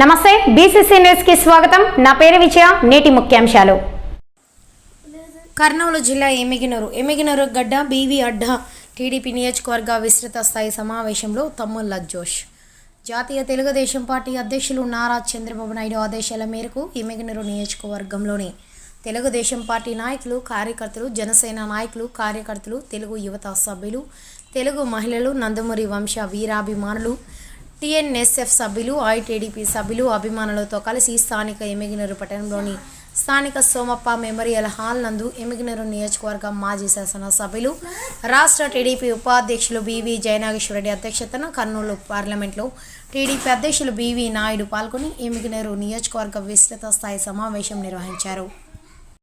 నమస్తే బీసీసీ న్యూస్కి స్వాగతం. నా పేరు విజయ నేటి ముఖ్యాంశాలు. కర్నూలు జిల్లా ఎమిగినూరు ఎమిగినూరు గడ్డ బీవీ అడ్డా టీడీపీ నియోజకవర్గ విస్తృత స్థాయి సమావేశంలో తమ్ముళ్ళ జోష్. జాతీయ తెలుగుదేశం పార్టీ అధ్యక్షులు నారా చంద్రబాబు నాయుడు ఆదేశాల మేరకు ఎమిగినూరు నియోజకవర్గంలోని తెలుగుదేశం పార్టీ నాయకులు కార్యకర్తలు జనసేన నాయకులు కార్యకర్తలు తెలుగు యువత సభ్యులు తెలుగు మహిళలు నందమూరి వంశ వీరాభిమానులు టీఎన్ఎస్ఎఫ్ సభ్యులు ఐటీడీపీ సభ్యులు అభిమానులతో కలిసి స్థానిక ఎమిగినరు పట్టణంలోని స్థానిక సోమప్ప మెమోరియల్ హాల్ నందు ఎమిగినరు నియోజకవర్గ మాజీ శాసన సభ్యులు రాష్ట్ర టీడీపీ ఉపాధ్యక్షులు బీవీ జయనాగేశ్వరరెడ్డి అధ్యక్షతన కర్నూలు పార్లమెంట్లో టీడీపీ అధ్యక్షులు బీవీ నాయుడు పాల్గొని ఎమిగినరు నియోజకవర్గ విస్తృత స్థాయి సమావేశం నిర్వహించారు.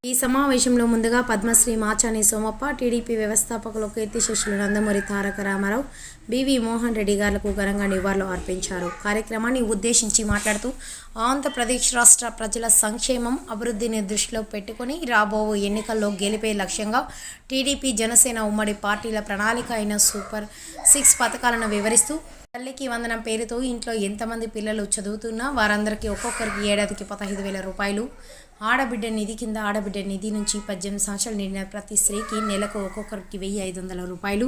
ఈ సమావేశంలో ముందుగా పద్మశ్రీ మాచాని సోమప్ప టీడీపీ వ్యవస్థాపకులు కీర్తిశేషులు నందమూరి తారక రామారావు బివి మోహన్ రెడ్డి గారులకు ఘనంగా నివాళులు అర్పించారు. కార్యక్రమాన్ని ఉద్దేశించి మాట్లాడుతూ ఆంధ్రప్రదేశ్ రాష్ట్ర ప్రజల సంక్షేమం అభివృద్ధిని దృష్టిలో పెట్టుకుని రాబోవు ఎన్నికల్లో గెలిపే లక్ష్యంగా టీడీపీ జనసేన ఉమ్మడి పార్టీల ప్రణాళిక అయిన సూపర్ సిక్స్ పథకాలను వివరిస్తూ తల్లికి వందనం పేరుతో ఇంట్లో ఎంతమంది పిల్లలు చదువుతున్నా వారందరికీ ఒక్కొక్కరికి ఏడాదికి పదహైదు వేల రూపాయలు ఆడబిడ్డ నిధి కింద ఆడబిడ్డ నిధి నుంచి పద్దెనిమిది సంవత్సరాలు నిండిన ప్రతి స్త్రీకి నెలకు ఒక్కొక్కరికి వెయ్యి ఐదు వందల రూపాయలు.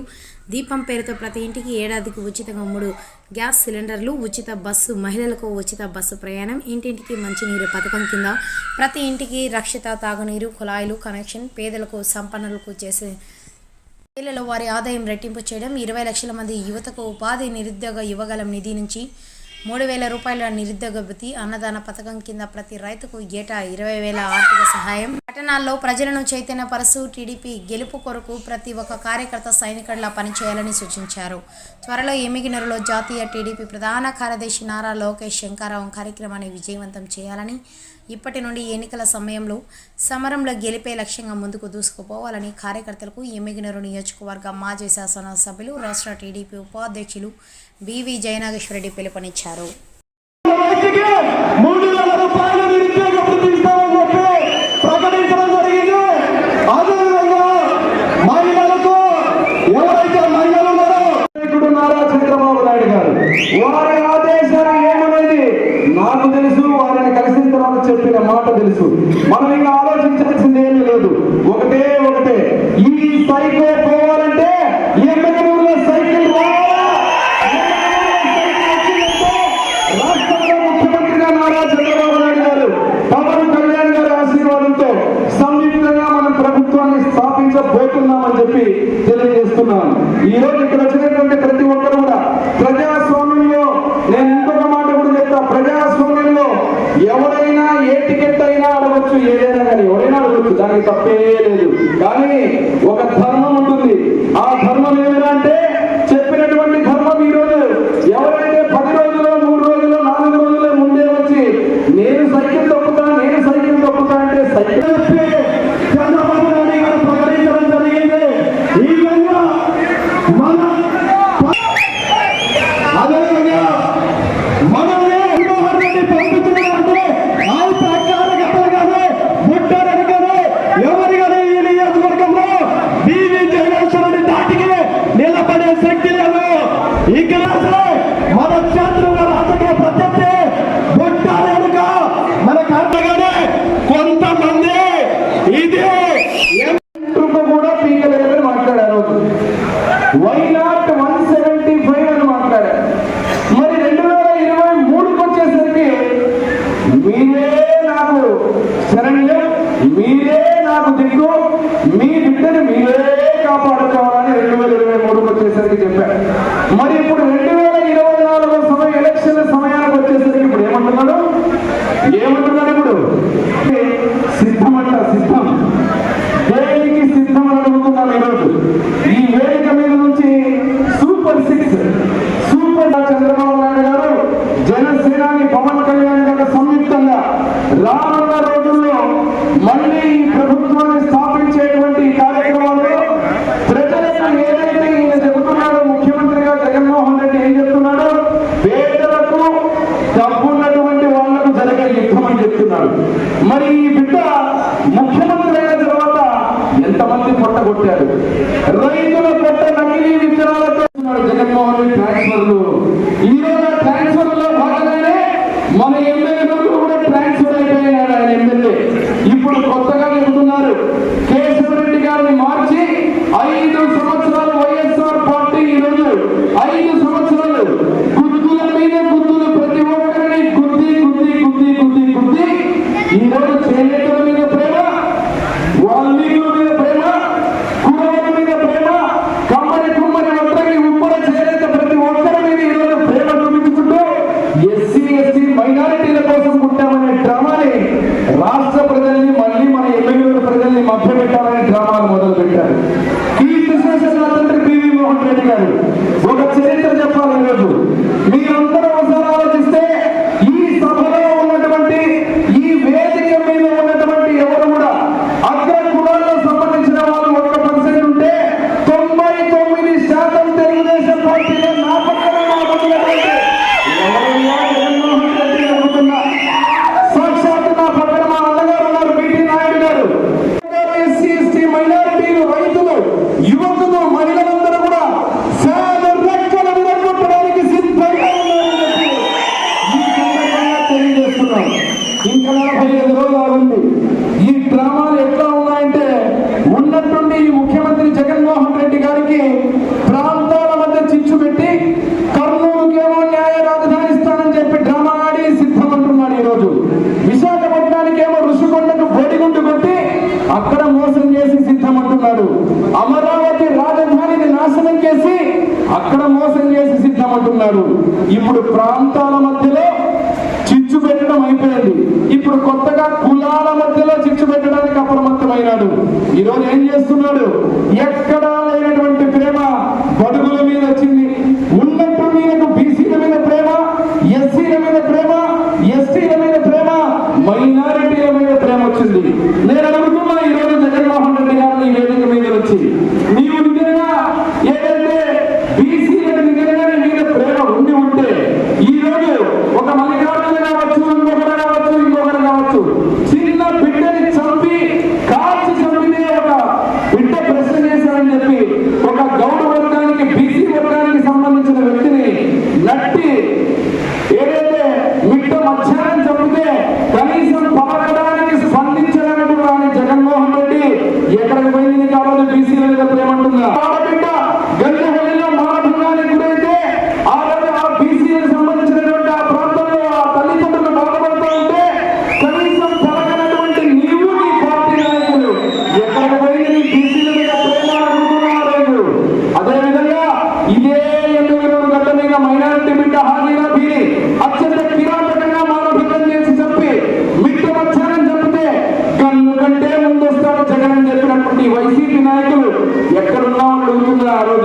దీపం పేరుతో ప్రతి ఇంటికి ఏడాదికి ఉచితంగా మూడు గ్యాస్ సిలిండర్లు ఉచిత బస్సు మహిళలకు ఉచిత బస్సు ప్రయాణం ఇంటింటికి మంచినీరు పథకం కింద ప్రతి ఇంటికి రక్షిత తాగునీరు కుళాయిలు కనెక్షన్ పేదలకు సంపన్నులకు చేసే ఏళ్ళలో వారి ఆదాయం రెట్టింపు చేయడం ఇరవై లక్షల మంది యువతకు ఉపాధి నిరుద్యోగ యువగలం నిధి నుంచి మూడు వేల రూపాయల నిరుద్యోగ భృతి అన్నదాన పథకం కింద ప్రతి రైతుకు ఏటా ఇరవై వేల ఆర్థిక సహాయం. పట్టణాల్లో ప్రజలను చైతన్యపరుస్తూ టీడీపీ గెలుపు కొరకు ప్రతి ఒక్క కార్యకర్త సైనికుడిలా పనిచేయాలని సూచించారు. త్వరలో ఎమిగినరులో జాతీయ టీడీపీ ప్రధాన కార్యదర్శి నారా లోకేష్ శంకారావం కార్యక్రమాన్ని విజయవంతం చేయాలని ఇప్పటి నుండి ఎన్నికల సమయంలో సమరంలో గెలిపే లక్ష్యంగా ముందుకు దూసుకుపోవాలని కార్యకర్తలకు ఎమ్మిగినరు నియోజకవర్గ మాజీ శాసనసభ్యులు రాష్ట్ర టీడీపీ ఉపాధ్యక్షులు బివి జయనాగేశ్వరరెడ్డి పిలుపునిచ్చారు. వారి ఆదేశాలు ఏమనేది నాకు తెలుసు వారిని కలిసిన తర్వాత చెప్పిన మాట తెలుసు. మనం ఇంకా ఆలోచించాల్సింది ఏమీ లేదు. ఒకటే ఒకటే. ఈ సైకిల్ పోవాలంటే ఎమ్మెల్యేలో సైకిల్ రాష్ట్రంలో ముఖ్యమంత్రిగా నారా చంద్రబాబు నాయుడు గారు పవన్ కళ్యాణ్ గారి ఆశీర్వాదంతో సంయుక్తంగా మనం ప్రభుత్వాన్ని స్థాపించబోతున్నామని చెప్పి ఏ టికెట్ అయినా అడగచ్చు ఏదైనా కానీ ఎవరైనా అడగచ్చు. దానికి తప్పే లేదు. కానీ ఒక నిలబడే శక్తి లేదు ఇక్కడ అసలు మన క్షేత్రంలో రాజకీయ ప్రత్యర్థి ముట్టారనుక మన కర్తగానే కొంతమంది. ఇది ఇంకా నలభై ఐదు రోజులు ఉంది. ఈ డ్రామాలు ఎట్లా ఉన్నాయంటే ఉన్నట్టుండి ఈ ముఖ్యమంత్రి జగన్మోహన్ రెడ్డి గారికి ప్రాంతాల మధ్య చిచ్చు పెట్టి కర్నూలుకేమో న్యాయ రాజధాని స్థానం చెప్పి డ్రామా ఆడి సిద్ధమంటున్నాడు ఈరోజు. విశాఖపట్నానికేమో ఋషికొండను బోడిగుండు కొట్టి అక్కడ మోసం చేసి సిద్ధమంటున్నాడు అమరావతి రాజధానిని నాశనం చేసి అక్కడ మోసం చేసి సిద్ధమంటున్నాడు ఇప్పుడు ప్రాంతాల మధ్యలో ఇప్పుడు కొత్తగా కులాల మధ్యలో చిచ్చు పెట్టడానికి అప్రమత్తమైనాడు. ఈరోజు ఏం చేస్తున్నాడు? ఎక్కడా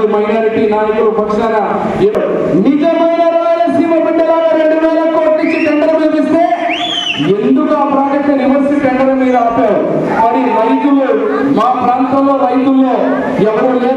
నాయకులు మైనారిటీ నాయకులు పక్షాన నిజమైన రాయలసీమ బిడ్డలాగా రెండు వేల కోట్ల నుంచి టెండర్ పిలిపిస్తే ఎందుకు ఆ ప్రాజెక్ట్ రివర్స్ టెండర్ మీద ఆపారు? మరి రైతులు మా ప్రాంతంలో రైతుల్లో ఎవరు లేరు?